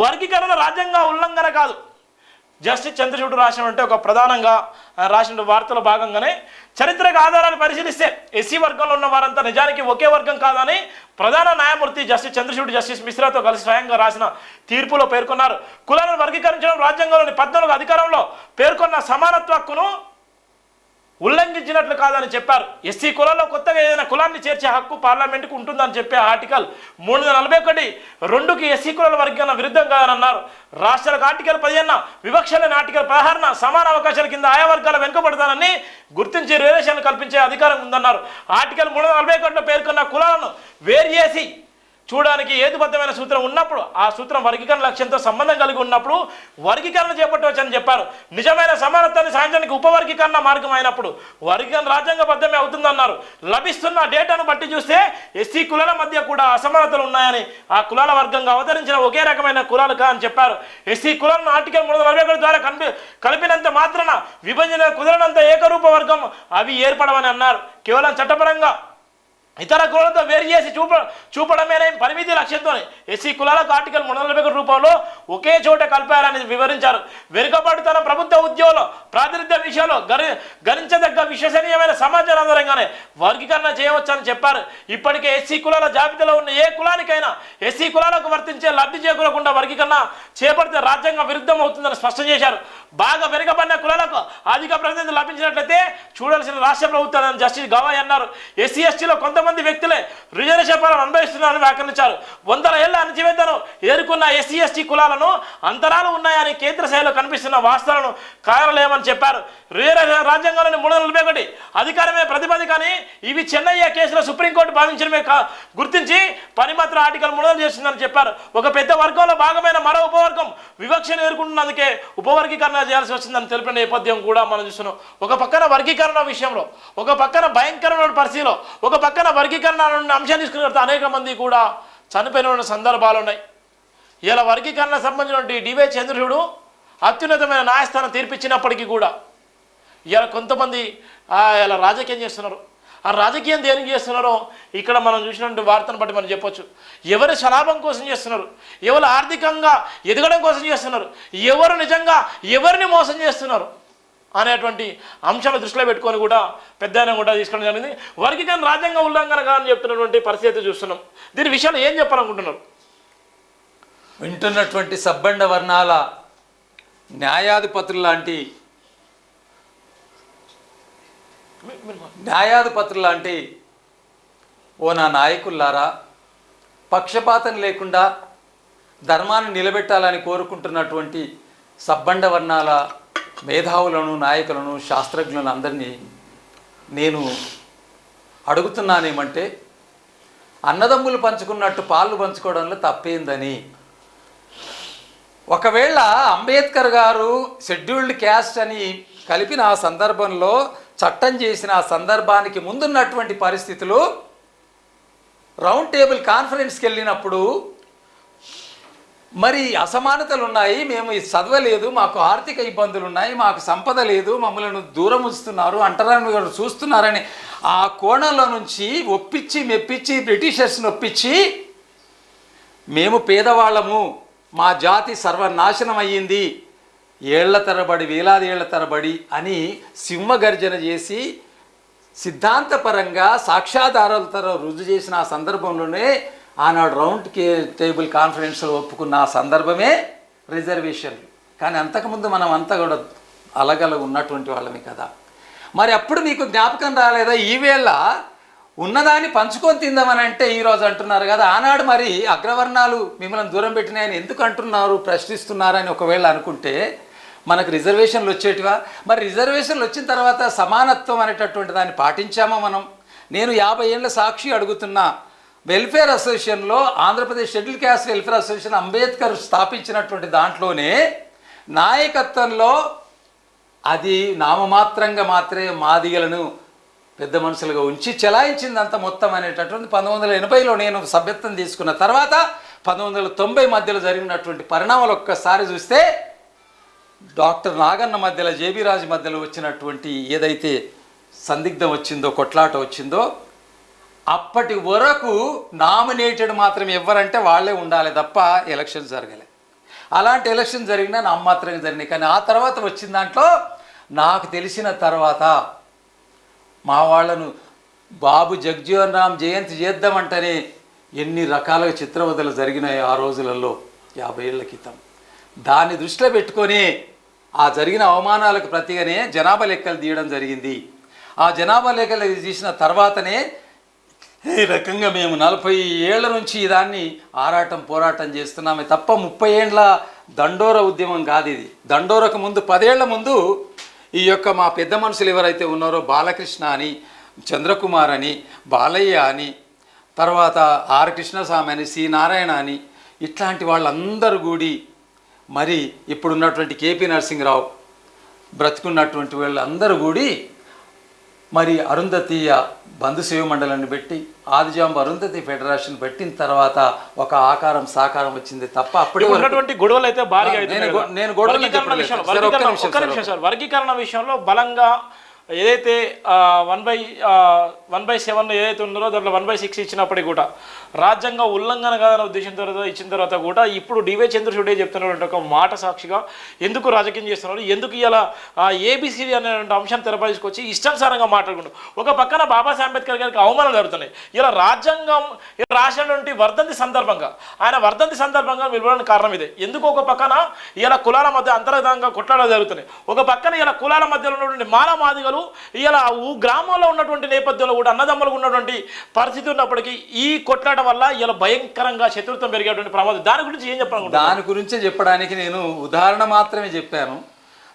వర్గీకరణ రాజ్యాంగ ఉల్లంఘన కాదు. జస్టిస్ చంద్రచూడ్ రాసినటువంటి ఒక ప్రధానంగా రాసిన వార్తల భాగంగానే చరిత్రక ఆధారాలు పరిశీలిస్తే ఎస్సీ వర్గంలో ఉన్న వారంతా నిజానికి ఒకే వర్గం కాదని ప్రధాన న్యాయమూర్తి జస్టిస్ చంద్రచూడ్ జస్టిస్ మిశ్రాతో కలిసి స్వయంగా రాసిన తీర్పులో పేర్కొన్నారు. కులాలను వర్గీకరించడం రాజ్యాంగంలోని పద్నాలుగు అధికారంలో పేర్కొన్న సమానత్వ హక్కును ఉల్లంఘించినట్లు కాదని చెప్పారు. ఎస్సీ కులాల్లో కొత్తగా ఏదైనా కులాన్ని చేర్చే హక్కు పార్లమెంటుకు ఉంటుందని చెప్పే ఆర్టికల్ మూడు వందల నలభై ఒకటి రెండుకి ఎస్సీ కులాల వర్గీకరణ విరుద్ధం కాదని అన్నారు రాష్ట్రాలకు ఆర్టికల్ పదిహేను వివక్ష లేని ఆర్టికల్ పదహారున సమాన అవకాశాల కింద ఆయా వర్గాల వెనుకబడతానని గుర్తించి రిజర్వేషన్లు కల్పించే అధికారం ఉందన్నారు. ఆర్టికల్ మూడు వందల నలభై ఒకటిలో పేర్కొన్న కులాలను వేరు చేసి చూడడానికి ఏతుబద్ధమైన సూత్రం ఉన్నప్పుడు ఆ సూత్రం వర్గీకరణ లక్ష్యంతో సంబంధం కలిగి ఉన్నప్పుడు వర్గీకరణ చేపట్టవచ్చని చెప్పారు. నిజమైన సమానత్వాన్ని సాధించడానికి ఉపవర్గీకరణ మార్గం అయినప్పుడు వర్గీకరణ రాజ్యాంగబద్ధమే అవుతుందన్నారు. లభిస్తున్న డేటాను బట్టి చూస్తే ఎస్సీ కులాల మధ్య కూడా అసమానతలు ఉన్నాయని ఆ కులాల వర్గంగా అవతరించిన ఒకే రకమైన కులాలు కాదని చెప్పారు. ఎస్సీ కులాలను ఆర్టికల్ మూడు నలభై ఒకటి ద్వారా కలిపి కలిపినంత మాత్రాన విభజన కుదరనంత ఏకరూప వర్గం అవి ఏర్పడవని అన్నారు. కేవలం చట్టపరంగా ఇతర కులాలతో వేరు చేసి చూప చూపడమేనే పరిమితి లక్ష్యంతో ఎస్సీ కులాలకు ఆర్టికల్ మూడు వందల నలభై రూపంలో ఒకే చోట కలిపారని వివరించారు. వెనుకబడి ప్రభుత్వ ఉద్యోగంలో ప్రాతినిధ్య విషయంలో గరి గణించదగ్గ విశ్వసనీయమైన సమాచారం ఆధారంగానే వర్గీకరణ చేయవచ్చని చెప్పారు. ఇప్పటికే ఎస్సీ కులాల జాబితాలో ఉన్న ఏ కులానికైనా ఎస్సీ కులాలకు వర్తించే లబ్ధి చేకూరకుండా వర్గీకరణ చేపడితే రాజ్యాంగ విరుద్ధం అవుతుందని స్పష్టం చేశారు. బాగా వెనుకబడిన కులాలకు అధిక ప్రాతినిధ్యం లభించినట్లయితే చూడాల్సిన రాష్ట్ర ప్రభుత్వాన్ని జస్టిస్ గవాయ్ అన్నారు. ఎస్సీ ఎస్టీలో కొంతమంది వ్యక్తులే రిజర్వేషన్ పాలన అనుభవిస్తున్నారని వ్యాఖ్యానించారు. వందల ఏళ్ళ అణచివేతను ఎదుర్కొన్న ఎస్సీ ఎస్టీ కులాలను అంతరాలు ఉన్నాయని కేంద్ర స్థాయిలో కనిపిస్తున్న వాస్తవాలను కారణలేమని చెప్పారు. రిజర్వేషన్ రాజ్యాంగంలోని మూడు వందల నలభై ఒకటి అధికారమే ప్రతిపది కానీ ఇవి చెన్నయ్య కేసులో సుప్రీంకోర్టు భావించడమే గుర్తించి పనిమాత్ర ఆర్టికల్ మూడు వందలు చేస్తుందని చెప్పారు. ఒక పెద్ద వర్గంలో భాగమైన మరో ఉపవర్గం వివక్షను ఎదుర్కొంటున్నందుకే ఉపవర్గీకరణ చేయాల్సి వచ్చిందని తెలిపిన నేపథ్యం కూడా మనం చూస్తున్నాం. ఒక పక్కన వర్గీకరణ విషయంలో ఒక పక్కన భయంకరమైన పరిస్థితిలో ఒక పక్కన వర్గీకరణ అంశాన్ని తీసుకున్న అనేక మంది కూడా చనిపోయిన సందర్భాలు ఉన్నాయి. ఇలా వర్గీకరణ సంబంధించినటువంటి డివై చంద్రుడు అత్యున్నతమైన న్యాయస్థానం తీర్పిచ్చినప్పటికీ కూడా ఇలా కొంతమంది ఇలా రాజకీయం చేస్తున్నారు. ఆ రాజకీయం దేనికి చేస్తున్నారో ఇక్కడ మనం చూసినటువంటి వార్తను బట్టి మనం చెప్పొచ్చు. ఎవరు శలాభం కోసం చేస్తున్నారు? ఎవరు ఆర్థికంగా ఎదగడం కోసం చేస్తున్నారు? ఎవరు నిజంగా ఎవరిని మోసం చేస్తున్నారు? అనేటువంటి అంశాలు దృష్టిలో పెట్టుకొని కూడా పెద్ద కూడా తీసుకోవడం జరిగింది. వర్గీకరణ రాజ్యాంగ ఉల్లంఘనగా అని చెప్తున్నటువంటి పరిస్థితి చూస్తున్నాం. దీని విషయాలు ఏం చెప్పాలనుకుంటున్నారు? వింటున్నటువంటి సబ్బండ వర్ణాల న్యాయాధిపతులు లాంటి న్యాయాధిపతులు లాంటి ఓ నా నాయకుల్లారా పక్షపాతం లేకుండా ధర్మాన్ని నిలబెట్టాలని కోరుకుంటున్నటువంటి సబ్బండ వర్ణాల మేధావులను నాయకులను శాస్త్రజ్ఞులను అందరినీ నేను అడుగుతున్నానేమంటే అన్నదమ్ములు పంచుకున్నట్టు పాలు పంచుకోవడంలో తప్పేందని. ఒకవేళ అంబేద్కర్ గారు షెడ్యూల్డ్ క్యాస్ట్ అని కలిపిన ఆ సందర్భంలో చట్టం చేసిన ఆ సందర్భానికి ముందున్నటువంటి పరిస్థితులు రౌండ్ టేబుల్ కాన్ఫరెన్స్కి వెళ్ళినప్పుడు మరి అసమానతలు ఉన్నాయి మేము ఇది చదవలేదు మాకు ఆర్థిక ఇబ్బందులు ఉన్నాయి మాకు సంపద లేదు మమ్మల్ని దూరం ఉంచుతున్నారు అంటరాని గారు చూస్తున్నారని ఆ కోణంలో నుంచి ఒప్పించి మెప్పించి బ్రిటిషర్స్ని ఒప్పించి మేము పేదవాళ్ళము. మా జాతి సర్వనాశనం అయ్యింది. ఏళ్ళ తరబడి వేలాది ఏళ్ళ తరబడి అని సింహగర్జన చేసి సిద్ధాంతపరంగా సాక్ష్యాధారాలతో రుజు చేసిన ఆ సందర్భంలోనే ఆనాడు రౌండ్ కే టేబుల్ కాన్ఫరెన్స్లో ఒప్పుకున్న ఆ సందర్భమే రిజర్వేషన్లు కానీ అంతకుముందు మనం అంతా కూడా అలగలగ ఉన్నటువంటి వాళ్ళమే కదా. మరి అప్పుడు మీకు జ్ఞాపకం రాలేదా? ఈవేళ ఉన్నదాన్ని పంచుకొని తిందామని అంటే ఈరోజు అంటున్నారు కదా ఆనాడు మరి అగ్రవర్ణాలు మిమ్మల్ని దూరం పెట్టినాయని ఎందుకు అంటున్నారు ప్రశ్నిస్తున్నారని ఒకవేళ అనుకుంటే మనకు రిజర్వేషన్లు వచ్చేటివా? మరి రిజర్వేషన్లు వచ్చిన తర్వాత సమానత్వం అనేటటువంటి దాన్ని పాటించామా మనం? నేను యాభై ఏళ్ళ సాక్షి అడుగుతున్నా వెల్ఫేర్ అసోసియేషన్లో Andhra Pradesh schedule caste welfare association Ambedkar స్థాపించినటువంటి దాంట్లోనే నాయకత్వంలో అది నామమాత్రంగా మాత్రమే మాదిగలను పెద్ద మనుషులుగా ఉంచి చెలాయించిందంత మొత్తం అనేటటువంటి పంతొమ్మిది వందల ఎనభైలో నేను సభ్యత్వం తీసుకున్న తర్వాత పంతొమ్మిది వందల తొంభై మధ్యలో జరిగినటువంటి పరిణామాలు ఒక్కసారి చూస్తే డాక్టర్ నాగన్న మధ్యలో జేబీ రాజు మధ్యలో వచ్చినటువంటి ఏదైతే సందిగ్ధం వచ్చిందో కొట్లాట వచ్చిందో అప్పటి వరకు నామినేటెడ్ మాత్రం ఎవరంటే వాళ్ళే ఉండాలి తప్ప ఎలక్షన్ జరగలే. అలాంటి ఎలక్షన్ జరిగినా నామమాత్రంగా జరిగినాయి కానీ ఆ తర్వాత వచ్చిన దాంట్లో నాకు తెలిసిన తర్వాత మా వాళ్ళను బాబు జగ్జీవన్ రామ్ జయంతి చేద్దామంటేనే ఎన్ని రకాలుగా చిత్రవదలు జరిగినాయి ఆ రోజులలో యాభై ఏళ్ళ క్రితం. దాన్ని దృష్టిలో పెట్టుకొని ఆ జరిగిన అవమానాలకు ప్రతిగానే జనాభా లెక్కలు తీయడం జరిగింది. ఆ జనాభా లెక్కలు తీసిన తర్వాతనే ఈ రకంగా మేము నలభై ఏళ్ళ నుంచి దాన్ని ఆరాటం పోరాటం చేస్తున్నామే తప్ప ముప్పై ఏండ్ల దండోర ఉద్యమం కాదు ఇది. దండోరకు ముందు పదేళ్ళ ముందు ఈ యొక్క మా పెద్ద మనుషులు ఎవరైతే ఉన్నారో బాలకృష్ణ అని చంద్రకుమార్ అని బాలయ్య అని తర్వాత ఆర్ కృష్ణస్వామి అని సి నారాయణ అని ఇట్లాంటి వాళ్ళందరూ కూడి మరి ఇప్పుడున్నటువంటి కేపీ నరసింహరావు బ్రతుకున్నటువంటి వాళ్ళందరూ కూడి మరి అరుంధతీయ బంధు సేవ మండలాన్ని పెట్టి ఆదిజాంబ అరుంధతి ఫెడరేషన్ పెట్టిన తర్వాత ఒక ఆకారం సాకారం వచ్చింది తప్ప వరకు ఉన్నటువంటి గొడవలు అయితే భారీగా నేను గొడవలు వర్గీకరణ విషయంలో బలంగా ఏదైతే one by one by seven ఏదైతే ఉన్నారో దాంట్లో వన్ బై సిక్స్ ఇచ్చినప్పటికీ కూడా రాజ్యాంగ ఉల్లంఘన కాదన్న ఉద్దేశం తర్వాత ఇచ్చిన తర్వాత కూడా ఇప్పుడు డివై చంద్రచూడే చెప్తున్నటువంటి ఒక మాట సాక్షిగా ఎందుకు రాజకీయం చేస్తున్నారు ఎందుకు ఇలా ఏబిసిడి అనేటువంటి అంశాన్ని తెరపరుచుకొచ్చి ఇష్టానుసారంగా మాట్లాడుకుంటూ ఒక పక్కన బాబాసాహెబ్ అంబేద్కర్ గారికి అవమానాలు జరుగుతున్నాయి. ఇలా రాజ్యాంగం రాసినటువంటి వర్ధంతి సందర్భంగా ఆయన వర్ధంతి సందర్భంగా నిలవడానికి కారణం ఇదే. ఎందుకు ఒక పక్కన ఇలా కులాల మధ్య అంతర్గతంగా కొట్లాడలు జరుగుతున్నాయి? ఒక పక్కన ఇలా కులాల మధ్యలో ఉన్నటువంటి మాల మాదిగలు ఇలా ఊ గ్రామంలో ఉన్నటువంటి నేపథ్యంలో కూడా అన్నదమ్ములకు ఉన్నటువంటి పరిస్థితి ఉన్నప్పటికీ ఈ కొట్లాట వల్ల ఇలా భయంకరంగా శత్రుత్వం పెరిగేటువంటి ప్రమాదం. దాని గురించి ఏం చెప్పాలనుకుంటున్నారు దాని గురించే చెప్పడానికి నేను ఉదాహరణ మాత్రమే చెప్పాను.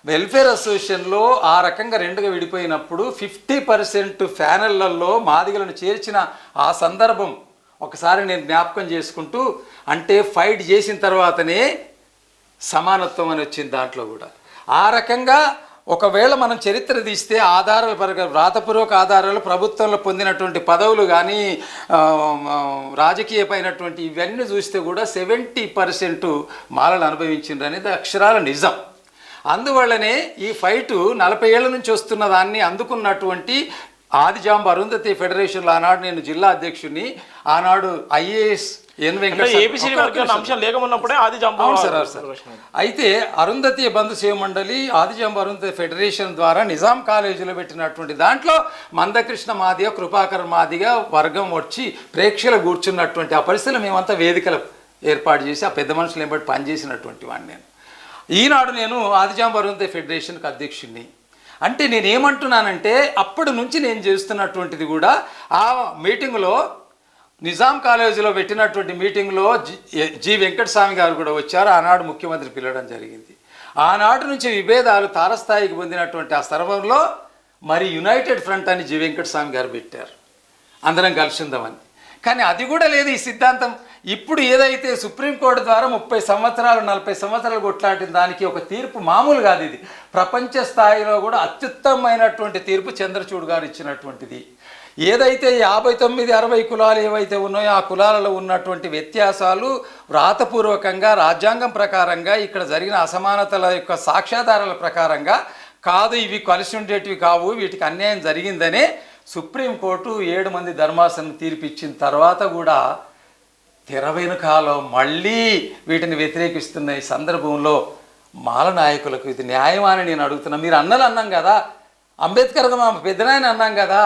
వెల్ఫేర్ అసోసియేషన్లో ఆ రకంగా రెండుగా విడిపోయినప్పుడు ఫిఫ్టీ పర్సెంట్ ఫ్యానెళ్ళలో మాదిగలను చేర్చిన ఆ సందర్భం ఒకసారి నేను జ్ఞాపకం చేసుకుంటూ అంటే ఫైట్ చేసిన తర్వాతనే సమానత్వం అని వచ్చింది దాంట్లో కూడా. ఆ రకంగా ఒకవేళ మనం చరిత్ర తీస్తే ఆధారాలు పరంగా వ్రాతపూర్వక ఆధారాలు ప్రభుత్వంలో పొందినటువంటి పదవులు కానీ రాజకీయపైనటువంటి ఇవన్నీ చూస్తే కూడా సెవెంటీ పర్సెంట్ మాలలు అనుభవించిండ్రు అనేది అక్షరాల నిజం. అందువల్లనే ఈ ఫైటు నలభై ఏళ్ళ నుంచి వస్తున్న దాన్ని అందుకున్నటువంటి ఆదిజాంబ అరుంధతి ఫెడరేషన్లో ఆనాడు నేను జిల్లా అధ్యక్షుడిని ఆనాడు ఐఏఎస్ ఎన్ అంటే వెంకట ఏబిసిడి వర్గీకరణ అంశం లేకమున్నప్పుడే ఆది అవును సార్ అవును సార్. అయితే అరుంధతి బంధు సేవ మండలి ఆదిజంబ అరుంధతి ఫెడరేషన్ ద్వారా నిజాం కాలేజీలో పెట్టినటువంటి దాంట్లో మందకృష్ణ మాదిగ కృపాకర్ మాదిగ వర్గం వచ్చి ప్రేక్షకులు కూర్చున్నటువంటి ఆ పరిస్థితులు మేమంతా వేదికలు ఏర్పాటు చేసి ఆ పెద్ద మనుషులు బట్టి పనిచేసినటువంటి వాడిని నేను. ఈనాడు నేను ఆదిజాంబ అరుంధతి ఫెడరేషన్కి అధ్యక్షుడిని అంటే నేను ఏమంటున్నానంటే అప్పటి నుంచి నేను చేస్తున్నటువంటిది కూడా ఆ మీటింగ్లో నిజాం కాలేజీలో పెట్టినటువంటి మీటింగ్లో జి జి వెంకటస్వామి గారు కూడా వచ్చారు. ఆనాడు ముఖ్యమంత్రి పిలవడం జరిగింది. ఆనాటి నుంచి విభేదాలు తారస్థాయికి పొందినటువంటి ఆ సర్వంలో మరి యునైటెడ్ ఫ్రంట్ అని జి వెంకటస్వామి గారు పెట్టారు. అందరం కలిసిందామని. కానీ అది కూడా లేదు ఈ సిద్ధాంతం. ఇప్పుడు ఏదైతే సుప్రీంకోర్టు ద్వారా ముప్పై సంవత్సరాలు నలభై సంవత్సరాలు కొట్లాడిన దానికి ఒక తీర్పు మామూలు కాదు ఇది. ప్రపంచ స్థాయిలో కూడా అత్యుత్తమైనటువంటి తీర్పు చంద్రచూడ్ గారు ఇచ్చినటువంటిది. ఏదైతే యాభై తొమ్మిది అరవై కులాలు ఏవైతే ఉన్నాయో ఆ కులాలలో ఉన్నటువంటి వ్యత్యాసాలు వ్రాతపూర్వకంగా రాజ్యాంగం ప్రకారంగా ఇక్కడ జరిగిన అసమానతల యొక్క సాక్ష్యాధారాల ప్రకారంగా కాదు ఇవి కలిసి ఉండేటివి కావు వీటికి అన్యాయం జరిగిందనే సుప్రీంకోర్టు ఏడు మంది ధర్మాసనం తీర్పిచ్చిన తర్వాత కూడా తెర వెనుకాలో మళ్ళీ వీటిని వ్యతిరేకిస్తున్న ఈ సందర్భంలో మాల నాయకులకు ఇది న్యాయమా అని నేను అడుగుతున్నా. మీరు అన్నలు అన్నాం కదా. అంబేద్కర్ మా పెద్దనాయన అన్నాం కదా.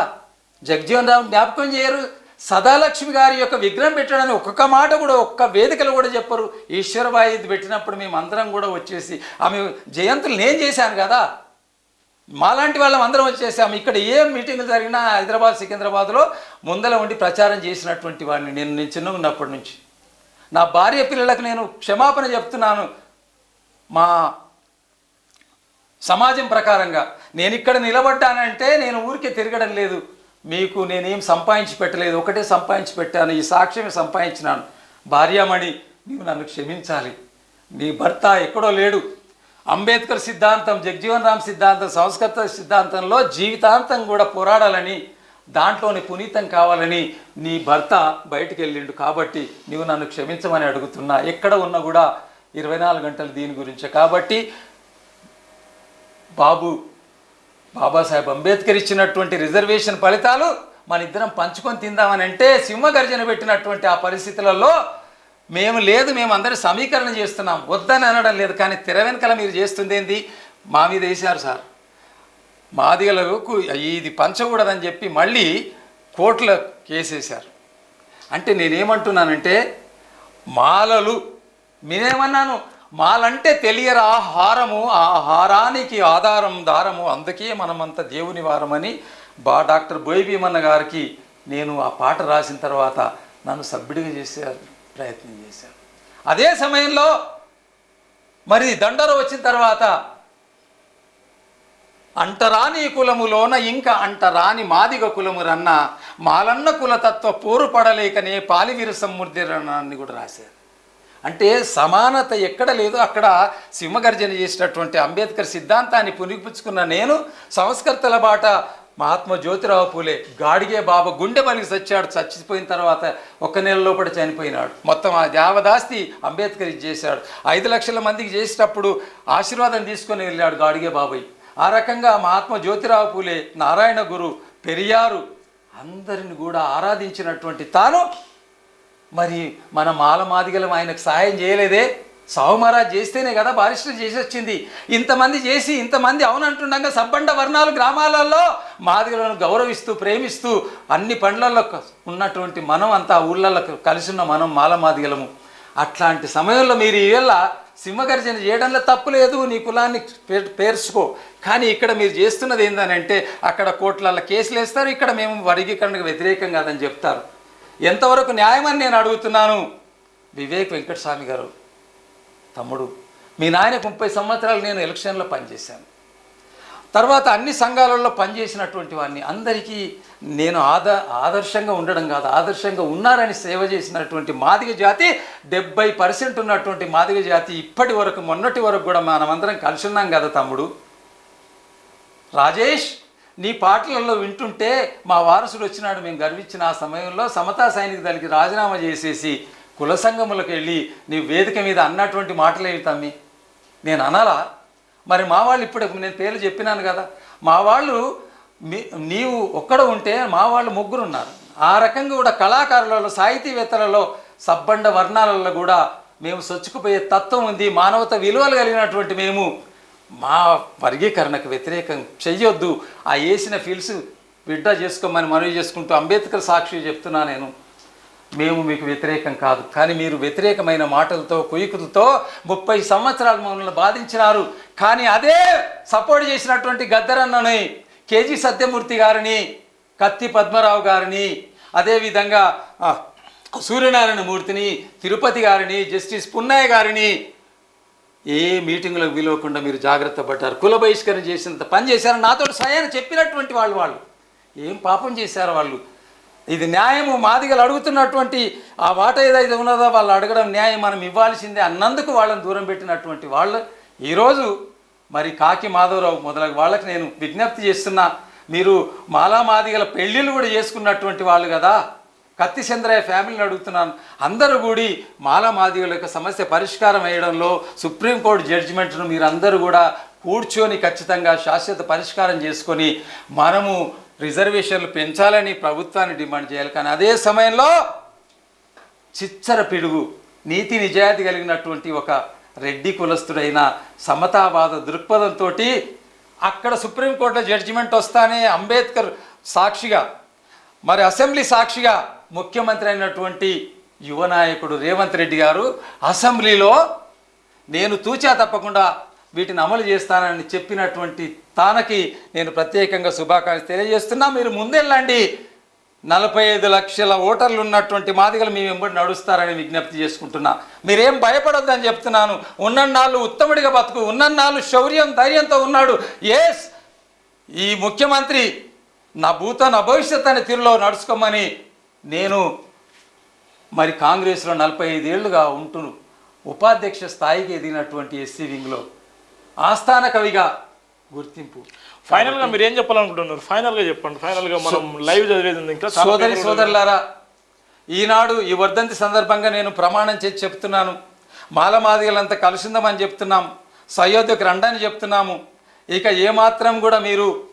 జగజీవన్ రామ్ జ్ఞాపకం చేయరు. సదాలక్ష్మి గారి యొక్క విగ్రహం పెట్టడానికి ఒక్కొక్క మాట కూడా ఒక్క వేదికలు కూడా చెప్పరు. ఈశ్వరబాయి ఇది పెట్టినప్పుడు మేము అందరం కూడా వచ్చేసి ఆమె జయంతులు నేను చేశాను కదా. మాలాంటి వాళ్ళం అందరం వచ్చేసాము. ఇక్కడ ఏ మీటింగ్లు జరిగినా హైదరాబాద్ సికింద్రాబాద్లో ముందల ఉండి ప్రచారం చేసినటువంటి వాడిని నేను నేను చిన్నగా ఉన్నప్పటి నుంచి. నా భార్య పిల్లలకు నేను క్షమాపణ చెప్తున్నాను. మా సమాజం ప్రకారంగా. నేను ఇక్కడ నిలబడ్డానంటే నేను ఊరికే తిరగడం లేదు. మీకు నేనేం సంపాదించి పెట్టలేదు ఒకటే సంపాదించి పెట్టాను ఈ సాక్ష్యమే సంపాదించినాను. భార్యామణి నీవు నన్ను క్షమించాలి. నీ భర్త ఎక్కడో లేడు. అంబేద్కర్ సిద్ధాంతం జగజీవన్ రామ్ సిద్ధాంతం సంస్కృత సిద్ధాంతంలో జీవితాంతం కూడా పోరాడాలని దాంట్లోని పునీతం కావాలని నీ భర్త బయటికి వెళ్ళిండు కాబట్టి నీవు నన్ను క్షమించమని అడుగుతున్నా. ఎక్కడ ఉన్నా కూడా ఇరవై నాలుగు గంటలు దీని గురించే. కాబట్టి బాబు బాబాసాహెబ్ అంబేద్కర్ ఇచ్చినటువంటి రిజర్వేషన్ ఫలితాలు మన ఇద్దరం పంచుకొని తిందామని అంటే సింహగర్జన పెట్టినటువంటి ఆ పరిస్థితులలో మేము లేదు మేము అందరూ సమీకరణ చేస్తున్నాం వద్దని అనడం లేదు కానీ తెర వెనకాల మీరు చేస్తుంది ఏంది? మా మీద వేశారు సార్. మాదిగలకు ఇది పంచకూడదని చెప్పి మళ్ళీ కోర్టులో కేసేశారు అంటే నేనేమంటున్నానంటే మాలలు నేనేమన్నాను? మాలంటే తెలియరా హారము? ఆ హారానికి ఆధారం దారము. అందుకే మనమంత దేవుని వారమని బా డాక్టర్ బోయి భీమన్న గారికి నేను ఆ పాట రాసిన తర్వాత నన్ను సభ్యుడిగా చేసే ప్రయత్నం చేశాను. అదే సమయంలో మరి దండర వచ్చిన తర్వాత అంటరాని కులములోన ఇంకా అంటరాని మాదిగ కులము రన్న మాలన్న కులతత్వ పోరుపడలేకనే పాలివీర సమ్ముద్రి రన్నాన్ని కూడా రాశారు. అంటే సమానత ఎక్కడ లేదో అక్కడ సింహగర్జన చేసినటువంటి అంబేద్కర్ సిద్ధాంతాన్ని పునిపుచ్చుకున్న నేను సంస్కర్తల బాట మహాత్మా జ్యోతిరావు పూలే గాడిగే బాబా గుండె పలికి చచ్చాడు చచ్చిపోయిన తర్వాత ఒక్క నెల లోపల చనిపోయినాడు. మొత్తం ఆ దేవదాస్తి అంబేద్కర్ చేశాడు. ఐదు లక్షల మందికి చేసేటప్పుడు ఆశీర్వాదం తీసుకొని వెళ్ళాడు గాడిగే బాబాయ్. ఆ రకంగా మహాత్మా జ్యోతిరావు పూలే నారాయణ గురు పెరియారు అందరిని కూడా ఆరాధించినటువంటి తాను మరి మన మాల మాదిగలం ఆయనకు సహాయం చేయలేదే? సావు చేస్తేనే కదా బారిస్టర్ చేసి వచ్చింది ఇంతమంది చేసి ఇంతమంది అవునంటుండగా సబ్బండ వర్ణాలు గ్రామాలలో మాదిగలను గౌరవిస్తూ ప్రేమిస్తూ అన్ని పండ్లలో ఉన్నటువంటి మనం అంతా ఊళ్ళల్లో క- కలిసి ఉన్న మనం మాల మాదిగలము. అట్లాంటి సమయంలో మీరు ఈవేళ సింహగర్జన చేయడంలో తప్పు లేదు నీ కులాన్ని పే- పేర్చుకో. కానీ ఇక్కడ మీరు చేస్తున్నది ఏంటనంటే అక్కడ కోట్లలో కేసులు వేస్తారు ఇక్కడ మేము వర్గీకరణకు వ్యతిరేకం కాదని చెప్తారు. ఎంతవరకు న్యాయమని నేను అడుగుతున్నాను? వివేక్ వెంకటస్వామి గారు తమ్ముడు మీ నాయనకు ముప్పై సంవత్సరాలు నేను ఎలక్షన్లో పనిచేశాను. తర్వాత అన్ని సంఘాలలో పనిచేసినటువంటి వాడిని అందరికీ నేను ఆద ఆదర్శంగా ఉండడం కాదు ఆదర్శంగా ఉన్నారని సేవ చేసినటువంటి మాదిగ జాతి డెబ్బై పర్సెంట్ ఉన్నటువంటి మాదిగ జాతి ఇప్పటి వరకు మొన్నటి వరకు కూడా మనమందరం కలిసి ఉన్నాం కదా తమ్ముడు? రాజేష్ నీ పాటలలో వింటుంటే మా వారసుడు వచ్చినాడు మేము గర్వించిన ఆ సమయంలో సమతా సైనిక దళికి రాజీనామా చేసేసి కుల సంఘములకు వెళ్ళి నీ వేదిక మీద అన్నటువంటి మాటలేవి తమ్మి? నేను అనాలా? మరి మా వాళ్ళు ఇప్పుడు నేను పేర్లు చెప్పినాను కదా. మా వాళ్ళు మీ నీవు ఒక్కడ ఉంటే మా వాళ్ళు ముగ్గురు ఉన్నారు ఆ రకంగా కూడా కళాకారులలో సాహితీవేత్తలలో సబ్బండ వర్ణాలలో కూడా మేము సొచ్చుకుపోయే తత్వం ఉంది మానవత విలువలు కలిగినటువంటి మేము మా వర్గీకరణకు వ్యతిరేకం చెయ్యొద్దు. ఆ వేసిన ఫీల్స్ విడ్డా చేసుకోమని మనవి చేసుకుంటూ అంబేద్కర్ సాక్షి చెప్తున్నా నేను. మేము మీకు వ్యతిరేకం కాదు. కానీ మీరు వ్యతిరేకమైన మాటలతో కుయుకులతో ముప్పై సంవత్సరాలు మమ్మల్ని బాధించినారు. కానీ అదే సపోర్ట్ చేసినటువంటి గద్దరన్నని కేజీ సత్యమూర్తి గారిని కత్తి పద్మరావు గారిని అదేవిధంగా సూర్యనారాయణ మూర్తిని తిరుపతి గారిని జస్టిస్ పున్నయ్య గారిని ఏ మీటింగులకు విలువకుండా మీరు జాగ్రత్త పడ్డారు? కుల బహిష్కరణ చేసినంత పని చేశారు. నాతో సయాన చెప్పినటువంటి వాళ్ళు వాళ్ళు. ఏం పాపం చేశారు వాళ్ళు? ఇది న్యాయము మాదిగలు అడుగుతున్నటువంటి ఆ వాట ఏదైతే ఉన్నదో వాళ్ళు అడగడం న్యాయం మనం ఇవ్వాల్సిందే అన్నందుకు వాళ్ళని దూరం పెట్టినటువంటి వాళ్ళు. ఈరోజు మరి కాకి మాధవరావు మొదలగు వాళ్ళకి నేను విజ్ఞప్తి చేస్తున్నా మీరు మాలా మాదిగల పెళ్ళిళ్ళు కూడా చేసుకున్నటువంటి వాళ్ళు కదా. కత్తి చంద్రయ్య ఫ్యామిలీని అడుగుతున్నాను. అందరూ కూడి మాలమాదిగుల యొక్క సమస్య పరిష్కారం వేయడంలో సుప్రీంకోర్టు జడ్జిమెంట్ను మీరు అందరూ కూడా కూర్చొని ఖచ్చితంగా శాశ్వత పరిష్కారం చేసుకొని మనము రిజర్వేషన్లు పెంచాలని ప్రభుత్వాన్ని డిమాండ్ చేయాలి. కానీ అదే సమయంలో చిచ్చర పిడుగు నీతి నిజాయితీ కలిగినటువంటి ఒక రెడ్డి కులస్తుడైన సమతావాద దృక్పథంతో అక్కడ సుప్రీంకోర్టులో జడ్జిమెంట్ వస్తానే అంబేద్కర్ సాక్షిగా మరి అసెంబ్లీ సాక్షిగా ముఖ్యమంత్రి అయినటువంటి యువ నాయకుడు రేవంత్ రెడ్డి గారు అసెంబ్లీలో నేను తూచా తప్పకుండా వీటిని అమలు చేస్తానని చెప్పినటువంటి తానకి నేను ప్రత్యేకంగా శుభాకాంక్షలు తెలియజేస్తున్నా. మీరు ముందెళ్ళండి. నలభై ఐదు లక్షల ఓటర్లు ఉన్నటువంటి మాదిగలు మీ వెంబడి నడుస్తారని విజ్ఞప్తి చేసుకుంటున్నా. మీరేం భయపడొద్దని చెప్తున్నాను. ఉన్నన్నాళ్ళు ఉత్తముడిగా బతుకు ఉన్నన్నాళ్ళు శౌర్యం ధైర్యంతో ఉన్నాడు. ఎస్ ఈ ముఖ్యమంత్రి నా భూత నా భవిష్యత్ అనే తీరులో నడుచుకోమని నేను మరి కాంగ్రెస్లో నలభై ఐదేళ్ళుగా ఉంటూ ఉపాధ్యక్ష స్థాయికి ఎదిగినటువంటి ఎస్సీ వింగ్లో ఆస్థాన కవిగా గుర్తింపు. ఫైనల్గా మీరు ఏం చెప్పాలనుకుంటున్నారు? ఫైనల్గా చెప్పండి. ఫైనల్గా మనం లైవ్ చదివేది ఇంకా సోదరి సోదరులారా ఈనాడు ఈ వర్ధంతి సందర్భంగా నేను ప్రమాణం చేసి చెప్తున్నాను. మాలమాదిగలంతా కలిసిందామని చెప్తున్నాం. సయోధ్యకు రండని చెప్తున్నాము. ఇక ఏమాత్రం కూడా మీరు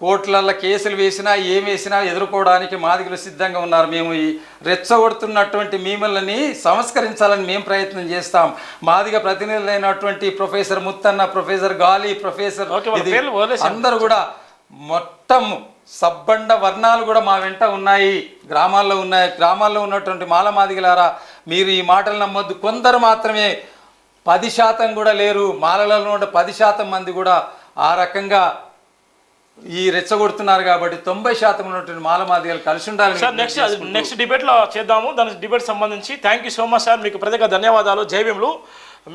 కోట్లల్లో కేసులు వేసినా ఏం వేసినా ఎదుర్కోవడానికి మాదిగలు సిద్ధంగా ఉన్నారు. మేము ఈ రెచ్చగొడుతున్నటువంటి మిమ్మల్ని సంస్కరించాలని మేము ప్రయత్నం చేస్తాం. Madiga ప్రతినిధులైనటువంటి professor Muthanna professor Gali professor. అందరూ కూడా మొత్తం సబ్బండ వర్ణాలు కూడా మా వెంట ఉన్నాయి. గ్రామాల్లో ఉన్నాయి గ్రామాల్లో ఉన్నటువంటి మాల మాదిగలారా మీరు ఈ మాటలు నమ్మొద్దు. కొందరు మాత్రమే పది శాతం కూడా లేరు. మాలలలో ఉన్న పది శాతం మంది కూడా ఆ రకంగా ఈ రెచ్చగొడుతున్నారు కాబట్టి తొంభై శాతం ఉన్నటువంటి మాల మాదిగలు కలిసి ఉండాలని సార్ నెక్స్ట్ అది నెక్స్ట్ డిబేట్లో చేద్దాము. దాని డిబేట్ సంబంధించి thank you so much sir మీకు ప్రత్యేక ధన్యవాదాలు. జైవ్యములు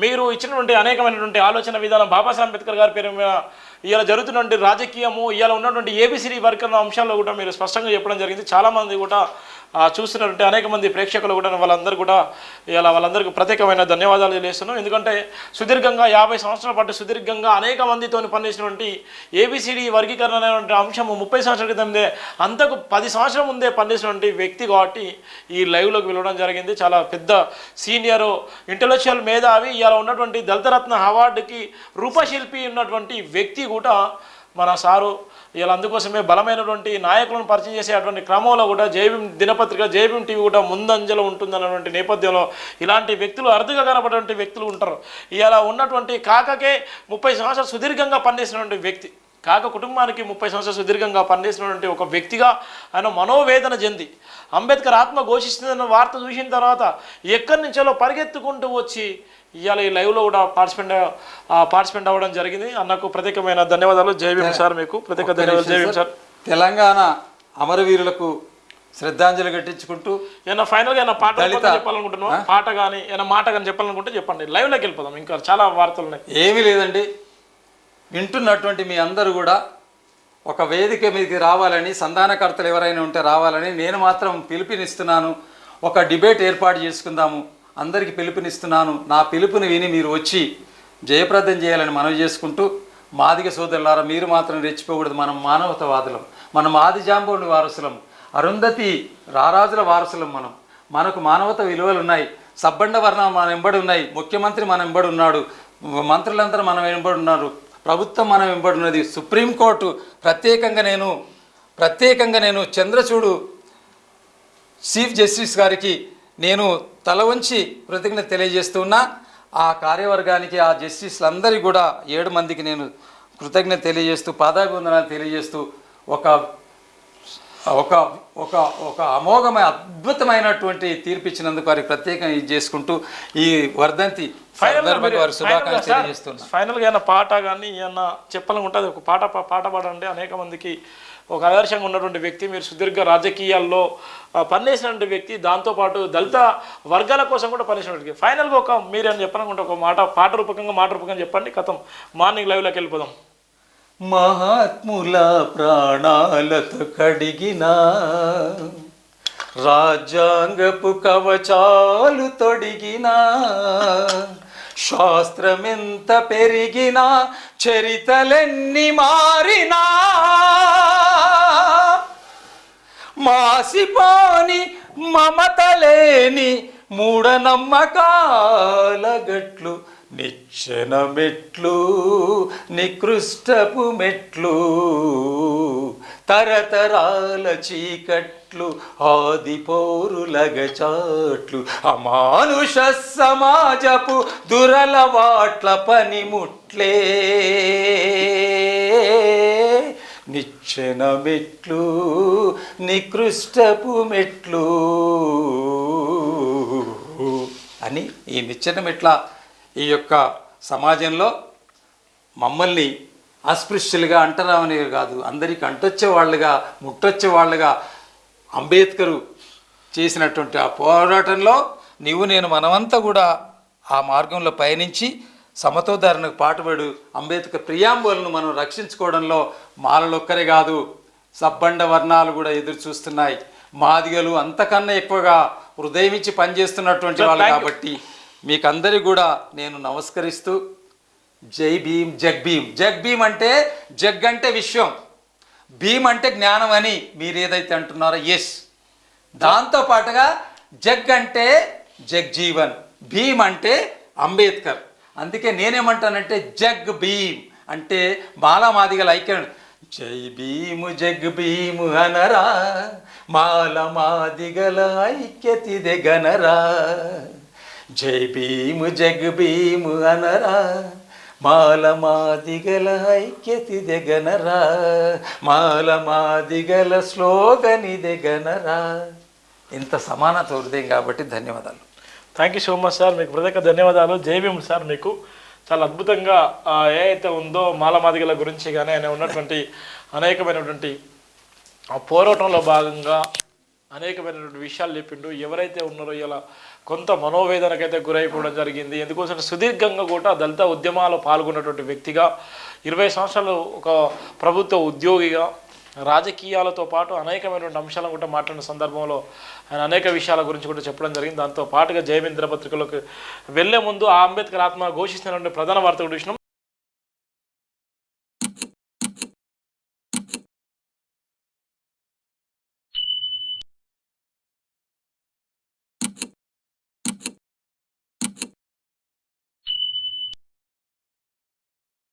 మీరు ఇచ్చినటువంటి అనేకమైనటువంటి ఆలోచన విధానం బాబాసాహెబ్ అంబేద్కర్ గారి పేరు మీద ఇవాళ జరుగుతున్నటువంటి రాజకీయము ఇవాళ ఉన్నటువంటి ఏబిసిడి వర్క్ అన్న అంశాల్లో కూడా మీరు స్పష్టంగా చెప్పడం జరిగింది. చాలామంది కూడా చూస్తున్నటువంటి అనేక మంది ప్రేక్షకులు కూడా వాళ్ళందరూ కూడా ఇలా వాళ్ళందరికీ ప్రత్యేకమైన ధన్యవాదాలు తెలియజేస్తున్నాం. ఎందుకంటే సుదీర్ఘంగా యాభై సంవత్సరాల పాటు సుదీర్ఘంగా అనేక మందితో పనిచేసినటువంటి ఏబిసిడి వర్గీకరణ అనేటువంటి అంశము ముప్పై సంవత్సరాల క్రితందే అంతకు పది సంవత్సరం ముందే పనిచేసినటువంటి వ్యక్తి కాబట్టి ఈ లైవ్లోకి వెళ్ళడం జరిగింది. చాలా పెద్ద సీనియర్ ఇంటలెక్చువల్ మేధావి ఇలా ఉన్నటువంటి దళితరత్న అవార్డుకి రూపశిల్పి ఉన్నటువంటి వ్యక్తి కూడా మన సారు ఇలా అందుకోసమే బలమైనటువంటి నాయకులను పరిచయం చేసేటువంటి క్రమంలో కూడా జేబీఎం దినపత్రిక జేబీఎం టీవీ కూడా ముందంజలో ఉంటుందన్నటువంటి నేపథ్యంలో ఇలాంటి వ్యక్తులు అరుదుగా కనపడేటువంటి వ్యక్తులు ఉంటారు. ఇలా ఉన్నటువంటి కాకకే ముప్పై సంవత్సరాలు సుదీర్ఘంగా పనిచేసినటువంటి వ్యక్తి కాక కుటుంబానికి ముప్పై సంవత్సరాలు సుదీర్ఘంగా పనిచేసినటువంటి ఒక వ్యక్తిగా ఆయన మనోవేదన చెంది అంబేద్కర్ ఆత్మ ఘోషిస్తుందన్న వార్త చూసిన తర్వాత ఎక్కడి నుంచో పరిగెత్తుకుంటూ వచ్చి ఇవాళ ఈ లైవ్లో కూడా పార్టిసిపెంట్ పార్టిసిపెంట్ అవ్వడం జరిగింది. అన్నకు ప్రత్యేకమైన ధన్యవాదాలు. జయభీం సార్ మీకు. ప్రత్యేక ధన్యవాదాలు. జయభీం సార్. తెలంగాణ అమరవీరులకు శ్రద్ధాంజలి ఘటించుకుంటూ ఏమైనా ఫైనల్గా ఏమైనా పాట చెప్పాలనుకుంటున్నావా? పాట కానీ ఏమైనా మాట కానీ చెప్పాలనుకుంటే చెప్పండి. లైవ్లోకి వెళ్ళిపోదాం. ఇంకా చాలా వార్తలు ఉన్నాయి. ఏమీ లేదండి. వింటున్నటువంటి మీ అందరూ కూడా ఒక వేదిక మీదకి రావాలని సంధానకర్తలు ఎవరైనా ఉంటే రావాలని నేను మాత్రం పిలుపునిస్తున్నాను. ఒక డిబేట్ ఏర్పాటు చేసుకుందాము. అందరికీ పిలుపునిస్తున్నాను. నా పిలుపుని విని మీరు వచ్చి జయప్రదం చేయాలని మనవి చేసుకుంటూ మాదిగ సోదరులారా మీరు మాత్రం రెచ్చిపోకూడదు. మనం మానవతవాదులం. మనం ఆదిజాంబోని వారసులం. అరుంధతి రారాజుల వారసులం మనం. మనకు మానవత విలువలు ఉన్నాయి సబ్బండ వర్ణ మన వెంబడి ఉన్నాయి. ముఖ్యమంత్రి మన వెంబడి ఉన్నాడు. మంత్రులందరూ మనం వెంబడి ఉన్నారు. ప్రభుత్వం మనం వెంబడినది సుప్రీంకోర్టు ప్రత్యేకంగా నేను ప్రత్యేకంగా నేను చంద్రచూడు చీఫ్ జస్టిస్ గారికి నేను తల వంచి కృతజ్ఞత తెలియజేస్తున్నా ఆ కార్యవర్గానికి ఆ జస్టిస్లందరికీ కూడా ఏడు మందికి నేను కృతజ్ఞత తెలియజేస్తూ పాదాభివందనాలు తెలియజేస్తూ ఒక ఒక ఒక ఒక అమోఘమైన అద్భుతమైనటువంటి తీర్పు ఇచ్చినందుకు వారికి ప్రత్యేకంగా ఇది చేసుకుంటూ ఈ వర్ధంతి ఫైనల్గా ఏమైనా పాట కానీ ఏమన్నా చెప్పాలనుకుంటుంది ఒక పాట పాట పాడండి. అనేక మందికి ఒక ఆదర్శంగా ఉన్నటువంటి వ్యక్తి మీరు సుదీర్ఘ రాజకీయాల్లో పనిచేసినటువంటి వ్యక్తి దాంతోపాటు దళిత వర్గాల కోసం కూడా పనిచేసినటువంటి వ్యక్తి. ఫైనల్గా ఒక మీరు అని చెప్పాలనుకుంటే ఒక మాట పాట రూపకంగా మాట రూపకంగా చెప్పండి. కథం మార్నింగ్ లైవ్లోకి వెళ్ళిపోదాం. మహాత్ముల ప్రాణాలతో కడిగిన రాజ్యాంగపు కవచాలు తొడిగిన శాస్త్రమెంత పెరిగినా చరితలెన్ని మారినా. మాసిపోని మమతలేని మూఢనమ్మకాల గట్లు నిచ్చెన మెట్లు నికృష్టపు మెట్లు తరతరాల చీకట్లు ఆది అమానుష సమాజపు దురలవాట్ల పనిముట్లే. నిచ్చెన మెట్లు నికృష్టపు మెట్లు అని ఈ నిచ్చెన మెట్ల ఈ యొక్క సమాజంలో మమ్మల్ని అస్పృశ్యులుగా అంటరామని కాదు అందరికీ అంటొచ్చే వాళ్ళుగా ముట్టొచ్చే వాళ్ళుగా అంబేద్కరు చేసినటువంటి ఆ పోరాటంలో నీవు నేను మనమంతా కూడా ఆ మార్గంలో పయనించి సమతోధారణకు పాటుపడు అంబేద్కర్ ప్రియాంబులను మనం రక్షించుకోవడంలో మాలలొక్కరే కాదు సబ్బండ వర్ణాలు కూడా ఎదురు చూస్తున్నాయి. మాదిగలు అంతకన్నా ఎక్కువగా హృదయం ఇచ్చి పనిచేస్తున్నటువంటి వాళ్ళు కాబట్టి మీకందరి కూడా నేను నమస్కరిస్తూ జై భీమ్ జగ్ భీమ్. జగ్ భీమ్ అంటే జగ్ అంటే విశ్వం. భీమ్ అంటే జ్ఞానం అని మీరు ఏదైతే అంటున్నారో ఎస్ దాంతో పాటుగా జగ్ అంటే జగ్జీవన్ భీమ్ అంటే అంబేద్కర్. అందుకే నేనేమంటానంటే జగ్ భీమ్ అంటే బాలమాదిగల ఐక్యం జై భీము జగ్ భీము అనరా మాలమాదిగల ఐక్యతి ఐక్యతిదే గనరా. జై భీము జగ్ భీము అనరా మాలమాదిగల ఐక్యతి ఐక్యతిదే గనరా మాల మాదిగల గనరా ఇంత సమానత హృదయం కాబట్టి ధన్యవాదాలు. Thank you so much sir మీకు ప్రత్యేక ధన్యవాదాలు. జై భీమ్ సార్ మీకు చాలా అద్భుతంగా ఆ, ఏ అయితే ఉందో మాలమాదిగల గురించి కానీ ఆయన ఉన్నటువంటి అనేకమైనటువంటి ఆ పోరాటంలో భాగంగా అనేకమైనటువంటి విషయాలు చెప్పిండు. ఎవరైతే ఉన్నారో ఇలా కొంత మనోవేదనకైతే గురైపోవడం జరిగింది. ఎందుకోసం సుదీర్ఘంగా కూడా దళిత ఉద్యమాల్లో పాల్గొన్నటువంటి వ్యక్తిగా ఇరవై సంవత్సరాలు ఒక ప్రభుత్వ ఉద్యోగిగా రాజకీయాలతో పాటు అనేకమైనటువంటి అంశాలను కూడా మాట్లాడిన సందర్భంలో ఆయన అనేక విషయాల గురించి కూడా చెప్పడం జరిగింది. దాంతో పాటుగా జయమేంద్ర పత్రికలోకి వెళ్ళే ముందు ఆ అంబేద్కర్ ఆత్మ ఘోషిస్తున్నటువంటి ప్రధాన వార్త కూడా